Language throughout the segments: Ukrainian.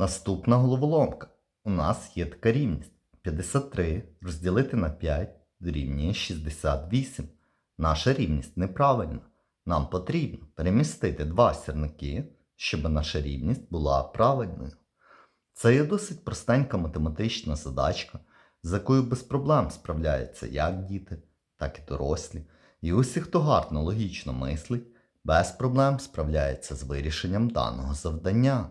Наступна головоломка. У нас є така рівність. 53 розділити на 5 дорівнює 68. Наша рівність неправильна. Нам потрібно перемістити два сірники, щоб наша рівність була правильною. Це є досить простенька математична задачка, з якою без проблем справляються як діти, так і дорослі. І усі, хто гарно логічно мислить, без проблем справляється з вирішенням даного завдання.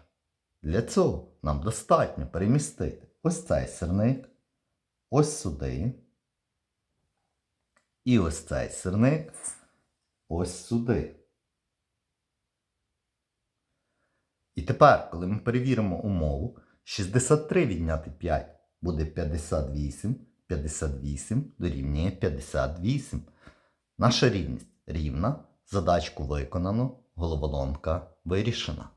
Для цього нам достатньо перемістити ось цей сірник, ось сюди, і ось цей сірник, ось сюди. І тепер, коли ми перевіримо умову, 63 відняти 5 буде 58, 58 дорівнює 58. Наша рівність рівна, задачку виконано, головоломка вирішена.